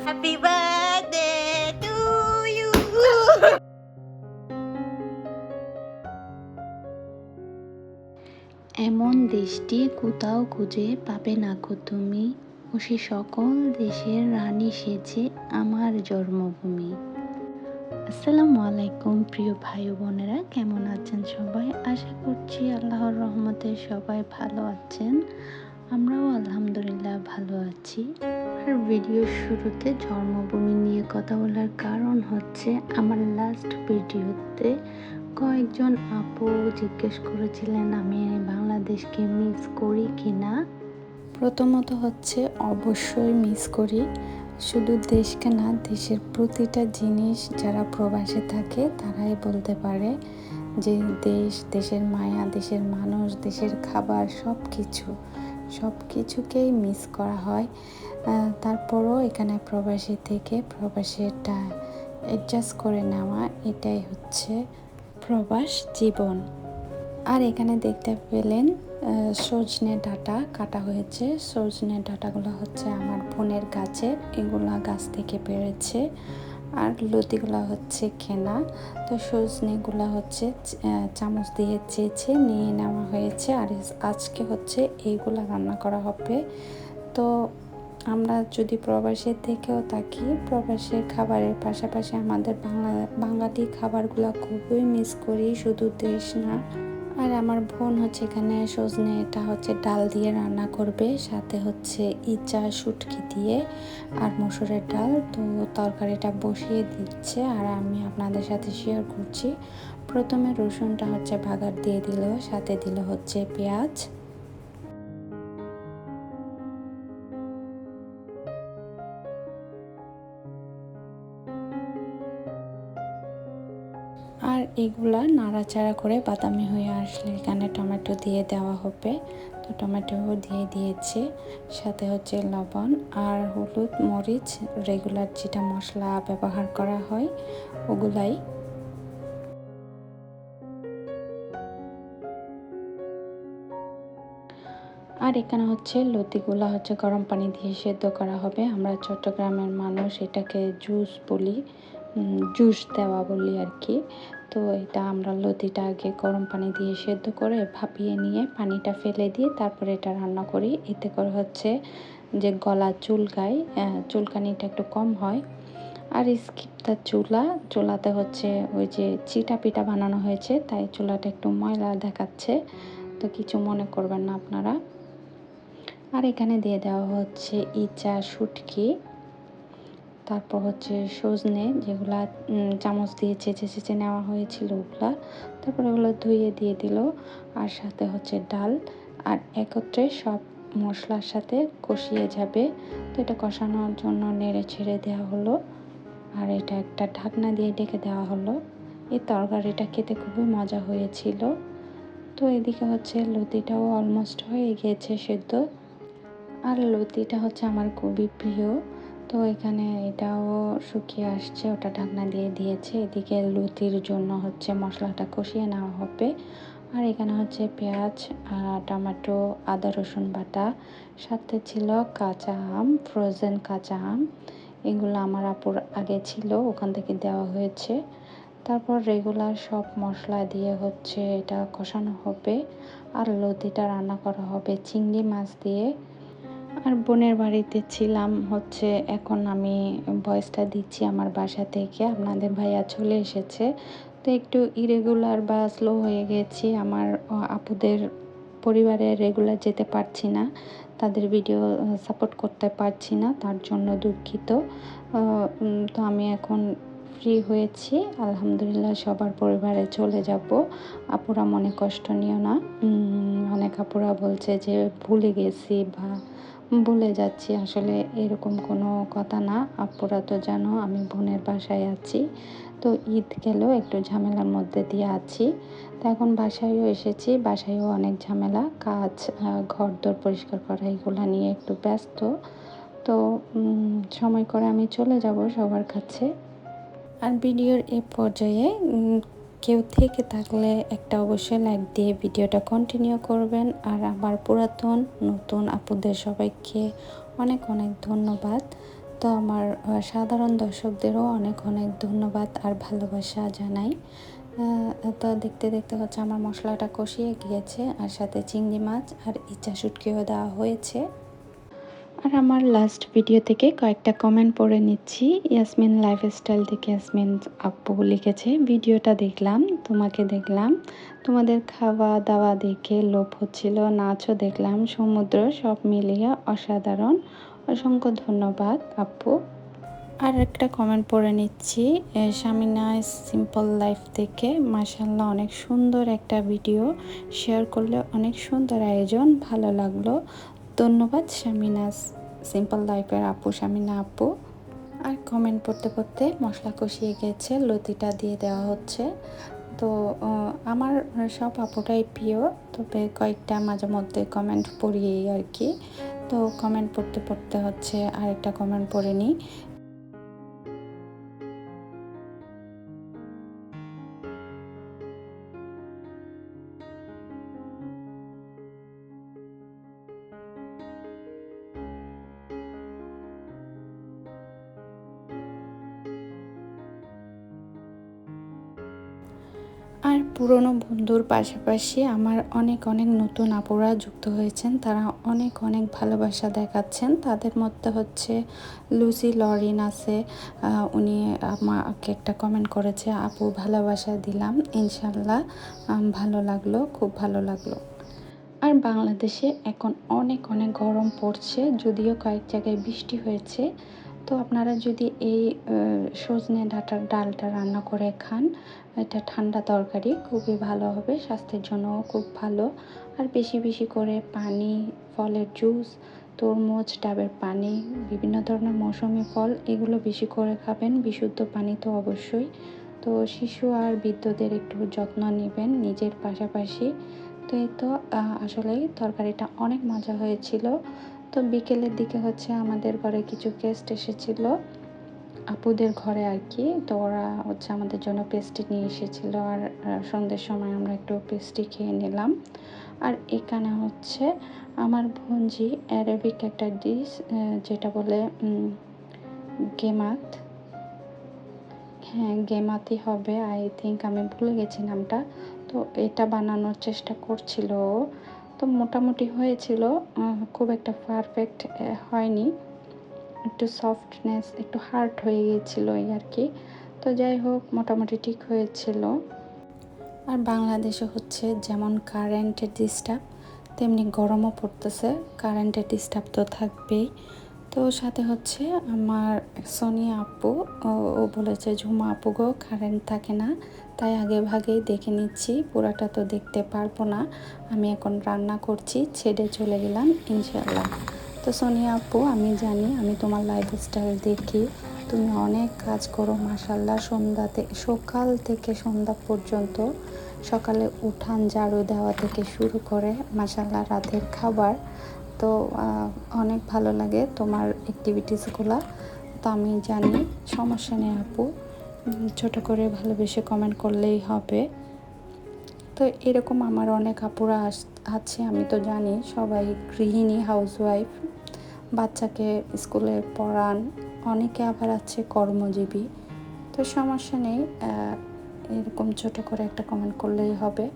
Happy birthday to you. এমন দেশটি কোথাও খুঁজে পাবে না কো তুমি। ও সে সকল দেশের রানী সেজে আমার জন্মভূমি। আসসালামু আলাইকুম প্রিয় ভাই বোনেরা, কেমন আছেন সবাই? আশা করছি আল্লাহর রহমতে সবাই ভালো আছেন। আমরাও আলহামদুলিল্লাহ ভালো আছি। আর ভিডিওর শুরুতে জন্মভূমি নিয়ে কথা বলার কারণ হচ্ছে আমার লাস্ট ভিডিওতে কয়েকজন আপু জিজ্ঞেস করেছিলেন, আমি বাংলাদেশকে মিস করি কি না প্রথমত হচ্ছে, অবশ্যই মিস করি। শুধু দেশকে না, দেশের প্রতিটা জিনিস যারা প্রবাসে থাকে, তারাই বলতে পারে যে দেশ, দেশের মায়া, দেশের মানুষ, দেশের খাবার সব কিছু সব কিছুকেই মিস করা হয়। তারপরও এখানে প্রবাসী থেকে প্রবাসীটা অ্যাডজাস্ট করে নেওয়া, এটাই হচ্ছে প্রবাস জীবন। আর এখানে দেখতে পেলেন সজনে ডাটা কাটা হয়েছে। সজনে ডাটাগুলো হচ্ছে আমার বোনের গাছের এগুলো গাছ থেকে পেরেছে আর লতিগুলো হচ্ছে খেনা তো সজনেগুলো হচ্ছে চামচ দিয়ে চেয়েছে নিয়ে নেওয়া হয়েছে। আর আজকে হচ্ছে এইগুলা রান্না করা হবে। তো আমরা যদি প্রবাসের থেকেও থাকি, প্রবাসের খাবারের পাশাপাশি আমাদের বাংলা বাঙালি খাবারগুলো খুবই মিস করি। শুধু দেশ না আর আমার বোন হচ্ছে এখানে সজনে, এটা হচ্ছে ডাল দিয়ে রান্না করবে, সাথে হচ্ছে ইচা শুটকি দিয়ে আর মসুরের ডাল। তো তরকারিটা বসিয়ে দিচ্ছে আর আমি আপনাদের সাথে শেয়ার করছি। প্রথমে রসুনটা হচ্ছে ভাগার দিয়ে দিল, সাথে দিল হচ্ছে পেঁয়াজ। এগুলা নাড়াচাড়া করে বাদামি হয়ে আসলে এখানে টমেটো দিয়ে দেওয়া হবে। তো টমেটো দিয়ে দিয়েছে। সাথে হচ্ছে লবণ আর হলুদ, মরিচ, রেগুলার যেটা মশলা ব্যবহার করা হয়, ওগুলাই। আর এখানে হচ্ছে লতিগুলা হচ্ছে গরম পানি দিয়ে সেদ্ধ করা হবে। আমরা চট্টগ্রামের মানুষ এটাকে জুস বলি। জুস দেওয়া বলি আর কি। তো এটা আমরা লতিটা আগে গরম পানি দিয়ে সেদ্ধ করে ভাপিয়ে নিয়ে পানিটা ফেলে দিয়ে তারপরে এটা রান্না করি। এতে করে হচ্ছে যে গলা চুলকায় চুলকানিটা একটু কম হয়। আর স্কিপটা চুলা, চুলাতে হচ্ছে ওই যে চিটা পিঠা বানানো হয়েছে, তাই চুলাটা একটু ময়লা দেখাচ্ছে। তো কিছু মনে করবেন না আপনারা। আর এখানে দিয়ে দেওয়া হচ্ছে ইচা, শুটকি। তারপর হচ্ছে সজনে যেগুলা চামচ দিয়ে চেঁচে চেঁচে নেওয়া হয়েছিল ওগুলা। তারপর ওগুলো ধুয়ে দিয়ে দিল। আর সাথে হচ্ছে ডাল। আর একত্রে সব মশলার সাথে কষিয়ে যাবে। তো এটা কষানোর জন্য নেড়ে ছেড়ে দেওয়া হলো। আর এটা একটা ঢাকনা দিয়ে ডেকে দেওয়া হলো। এই তরকারিটা খেতে খুবই মজা হয়েছিল। তো এদিকে হচ্ছে লতিটাও অলমোস্ট হয়ে গিয়েছে সেদ্ধ। আর লতিটা হচ্ছে আমার খুবই প্রিয়। তো এখানে এটাও শুকিয়ে আসছে, ওটা ঢাকনা দিয়ে দিয়েছে। এদিকে লতির জন্য হচ্ছে মশলাটা কষিয়ে নেওয়া হবে। আর এখানে হচ্ছে পেঁয়াজ টমেটো, আদা, রসুন বাটা, সাথে ছিল কাঁচা আম ফ্রোজেন কাঁচা আম। এগুলো আমার আপুর আগে ছিল, ওখান থেকে দেওয়া হয়েছে। তারপর রেগুলার সব মশলা দিয়ে হচ্ছে এটা কষানো হবে। আর লতিটা রান্না করা হবে চিংড়ি মাছ দিয়ে। আর বোনের বাড়িতে ছিলাম হচ্ছে, এখন আমি ভয়েসটা দিচ্ছি আমার বাসা থেকে। আপনাদের ভাইয়া চলে এসেছে। তো একটু ইরেগুলার বা স্লো হয়ে গেছি। আমার আপুদের পরিবারে রেগুলার যেতে পারছি না। তাদের ভিডিও সাপোর্ট করতে পারছি না। তার জন্য দুঃখিত। তো আমি এখন ফ্রি হয়েছি। আলহামদুলিল্লাহ সবার পরিবারে চলে যাব। আপুরা মনে কষ্ট নিও না। অনেক আপুরা বলছে যে ভুলে গেছি বা ভুলে যাচ্ছি, আসলে এরকম কোনো কথা না। আপুরা তো জানো আমি বোনের বাসায় আছি। তো ঈদ গেলেও একটু ঝামেলার মধ্যে দিয়ে আছি। তো এখন বাসায়ও এসেছি, বাসায়ও অনেক ঝামেলা, কাজ ঘর দর পরিষ্কার করা, এগুলো নিয়ে একটু ব্যস্ত। তো সময় করে আমি চলে যাব সবার কাছে। আর ভিডিওর এ পর্যায়ে কেউ থেকে থাকলে একটা অবশ্যই লাইক দিয়ে ভিডিওটা কন্টিনিউ করবেন। আর আমার পুরাতন, নতুন আপুদের সবাইকে অনেক অনেক ধন্যবাদ। তো আমার সাধারণ দর্শকদেরও অনেক অনেক ধন্যবাদ আর ভালোবাসা জানাই। তো দেখতে দেখতে হচ্ছে আমার মশলাটা কষিয়ে গিয়েছে, আর সাথে চিংড়ি মাছ আর ইচ্ছা শুটকিও দেওয়া হয়েছে। আর আমার লাস্ট ভিডিও থেকে কয়েকটা কমেন্ট পড়ে নিচ্ছি। ইয়াসমিন লাইফস্টাইল থেকে ইয়াসমিন আপু লিখেছে, ভিডিওটা দেখলাম, তোমাকে দেখলাম। তোমাদের খাওয়া দাওয়া দেখে লোভ হচ্ছিল, নাচও দেখলাম। সমুদ্র সব মিলিয়ে অসাধারণ। অসংখ্য ধন্যবাদ, আপু। আর একটা কমেন্ট পড়ে নিচ্ছি শামিনা সিম্পল লাইফ থেকে মাসাল্লাহ অনেক সুন্দর একটা ভিডিও শেয়ার করলে অনেক সুন্দর আয়োজন, ভালো লাগল। ধন্যবাদ শামিনা সিম্পল লাইফের আপু শামিনা আপু। আর কমেন্ট পড়তে পড়তে মশলা কষিয়ে গেছে, লতিটা দিয়ে দেওয়া হচ্ছে। তো আমার সব আপুটাই প্রিয়, তবে কয়েকটা মাঝে মধ্যে কমেন্ট পড়িয়েই আর কি। তো কমেন্ট পড়তে পড়তে হচ্ছে আরেকটা কমেন্ট পড়ে নিই। পুরনো বন্ধুর পাশাপাশি আমার অনেক অনেক নতুন আপুরা যুক্ত হয়েছেন। তারা অনেক অনেক ভালোবাসা দেখাচ্ছেন। তাদের মধ্যে হচ্ছে লুসি লরিন আছে। উনি আমাকে একটা কমেন্ট করেছে, আপু, ভালোবাসা দিলাম। ইনশাল্লাহ ভালো লাগল, খুব ভালো লাগল। আর বাংলাদেশে এখন অনেক অনেক গরম পড়ছে। যদিও কয়েক জায়গায় বৃষ্টি হয়েছে। তো আপনারা যদি এই সজনে ডাঁটার ডালটা রান্না করে খান এটা ঠান্ডা তরকারি খুবই ভালো হবে স্বাস্থ্যের জন্যও খুব ভালো। আর বেশি বেশি করে পানি ফলের জুস তরমুজ ডাবের পানি বিভিন্ন ধরনের মৌসুমি ফল এগুলো বেশি করে খাবেন বিশুদ্ধ পানি তো অবশ্যই। তো শিশু আর বৃদ্ধদের একটু যত্ন নেবেন নিজের পাশাপাশি। তো এই তো আহ, আসলেই তরকারিটা অনেক মজা হয়েছিল। তো বিকেলের দিকে হচ্ছে আমাদের ঘরে কিছু গেস্ট এসেছিল। আপুদের ঘরে আর কি তো ওরা হচ্ছে আমাদের জন্য পেস্ট্রি নিয়ে এসেছিল আর সন্ধ্যের সময় আমরা একটু পেস্ট্রি খেয়ে নিলাম। আর এখানে হচ্ছে আমার ভঞ্জি অ্যারাবিক একটা ডিশ যেটা বলে গেমাত। হ্যাঁ গেমাতি হবে আই থিঙ্ক আমি ভুলে গেছি নামটা। তো এটা বানানোর চেষ্টা করছিল। তো মোটামুটি হয়েছিল। খুব একটা পারফেক্ট হয়নি। একটু সফটনেস একটু হার্ড হয়ে গিয়েছিল এই আর কি। তো যাই হোক, মোটামুটি ঠিক হয়েছিল। আর বাংলাদেশে হচ্ছে যেমন কারেন্টের ডিস্টার্ব তেমনি গরমও পড়তেছে। কারেন্টের ডিস্টার্ব তো থাকবেই। তো সাথে হচ্ছে আমার সোনি আপু, ও- বলেছে, ঝুমা আপু গো কারেন্ট থাকে না। তাই আগে ভাগেই দেখে নিচ্ছি, পুরাটা তো দেখতে পারব না। আমি এখন রান্না করছি, ছেড়ে চলে গেলাম ইনশাল্লাহ তো সোনিয়া আপু, আমি জানি, আমি তোমার লাইফস্টাইল দেখি। তুমি অনেক কাজ করো মাসাল্লাহ সন্ধ্যাতে, সকাল থেকে সন্ধ্যা পর্যন্ত সকালে উঠান, ঝাড়ু দেওয়া থেকে শুরু করে মাসাল্লাহ রাতের খাবার। তো অনেক ভালো লাগে তোমার অ্যাক্টিভিটিসগুলো তো আমি জানি সমস্যা নেই আপু। ছোট করে ভালোবেসে কমেন্ট করলেই হবে। তো এরকম আমার অনেক আপুরা আস- আছে, আমি তো জানি। সবাই গৃহিণী হাউসওয়াইফ বাচ্চাকে স্কুলে পড়ান। অনেকে আবার আছে কর্মজীবী। তো সমস্যা নেই এরকম ছোট করে একটা কমেন্ট করলেই হবে।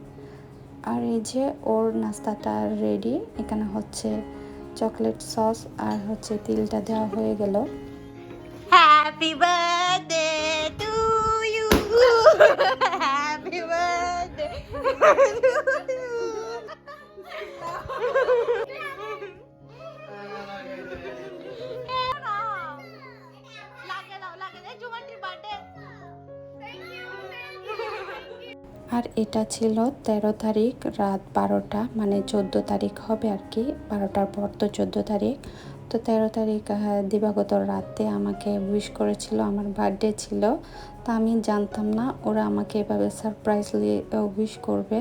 আর এই যে ওর নাস্তাটা রেডি এখানে হচ্ছে চকলেট সস আর হচ্ছে তিলটা দেওয়া হয়ে গেল। Happy birthday to you happy birthday এটা ছিল তেরো তারিখ রাত বারোটা মানে চোদ্দ তারিখ হবে আর কি, বারোটার পর তো চোদ্দ তারিখ। তো তেরো তারিখ দিবাগত রাতে আমাকে উইশ করেছিল, আমার বার্থডে ছিল। তা আমি জানতাম না, ওরা আমাকে এভাবে সারপ্রাইজলি উইশ করবে।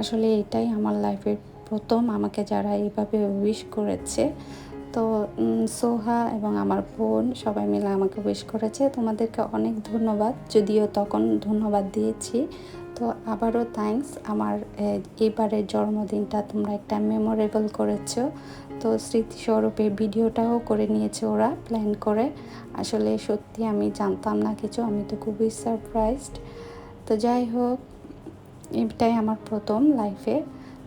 আসলে এটাই আমার লাইফের প্রথম, আমাকে যারা এইভাবে উইশ করেছে। তো সোহা এবং আমার বোন সবাই মিলে আমাকে উইশ করেছে। তোমাদেরকে অনেক ধন্যবাদ, যদিও তখন ধন্যবাদ দিয়েছি। তো আবারও থ্যাঙ্কস আমার এবারের জন্মদিনটা তোমরা একটা মেমোরেবল করেছ। তো স্মৃতিস্বরূপে ভিডিওটাও করে নিয়েছে ওরা প্ল্যান করে। আসলে সত্যি আমি জানতাম না কিছু, আমি তো খুবই সারপ্রাইজড তো যাই হোক, এটাই আমার প্রথম লাইফে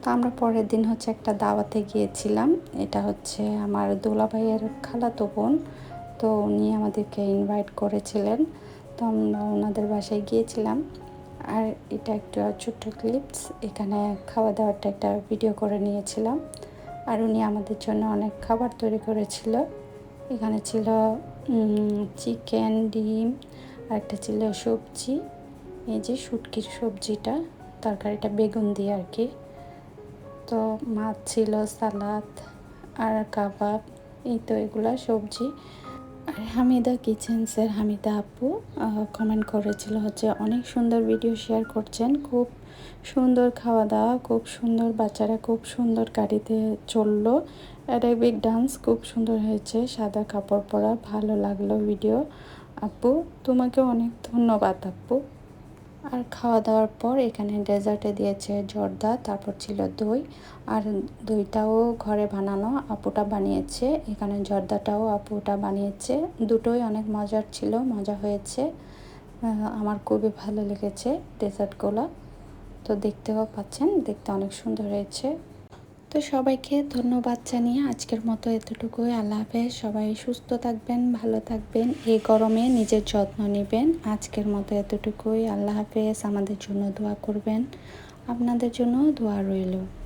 তো আমরা পরের দিন হচ্ছে একটা দাওয়াতে গিয়েছিলাম। এটা হচ্ছে আমার দোলা ভাইয়ের খালাতো বোন। তো উনি আমাদেরকে ইনভাইট করেছিলেন। তো আমরা ওনাদের বাসায় গিয়েছিলাম। আর এটা একটা ছোট্ট ক্লিপস এখানে খাওয়া দাওয়ারটা একটা ভিডিও করে নিয়েছিলাম। আর উনি আমাদের জন্য অনেক খাবার তৈরি করেছিল। এখানে ছিল চিকেন ডিম, আর একটা ছিল সবজি। এই যে শুটকির সবজিটা, তরকারিটা বেগুন দিয়ে আর কি। তো মাছ ছিল, সালাদ, আর কাবাব, এই তো এগুলা সবজি। হামিদা কিচেন্সের হামিদা আপু কমেন্ট করেছিল হচ্ছে অনেক সুন্দর ভিডিও শেয়ার করছেন। খুব সুন্দর খাওয়া দাওয়া, খুব সুন্দর বাচ্চারা, খুব সুন্দর গাড়িতে চলল। অ্যারাবিক ডান্স খুব সুন্দর হয়েছে, সাদা কাপড় পরা, ভালো লাগল ভিডিও আপু তোমাকে অনেক ধন্যবাদ আপু। আর খাওয়া দাওয়ার পর এখানে ডেজার্টে দিয়েছে জর্দা, তারপর ছিল দই, আর দইটাও ঘরে বানানো। আপুটা বানিয়েছে, এখানে জর্দাটাও আপুটা বানিয়েছে। দুটোই অনেক মজার ছিল, মজা হয়েছে। আমার খুবই ভালো লেগেছে ডেজার্টগুলো। তো দেখতেও পাচ্ছেন, দেখতে অনেক সুন্দর হয়েছে। তো সবাইকে ধন্যবাদ জানিয়ে আজকের মতো এতটুকুই। আল্লাহ হাফেজ। সবাই সুস্থ থাকবেন, ভালো থাকবেন। এই গরমে নিজের যত্ন নেবেন। আজকের মতো এতটুকুই। আল্লাহ হাফেজ। আমাদের জন্য দোয়া করবেন। আপনাদের জন্য দোয়া রইল।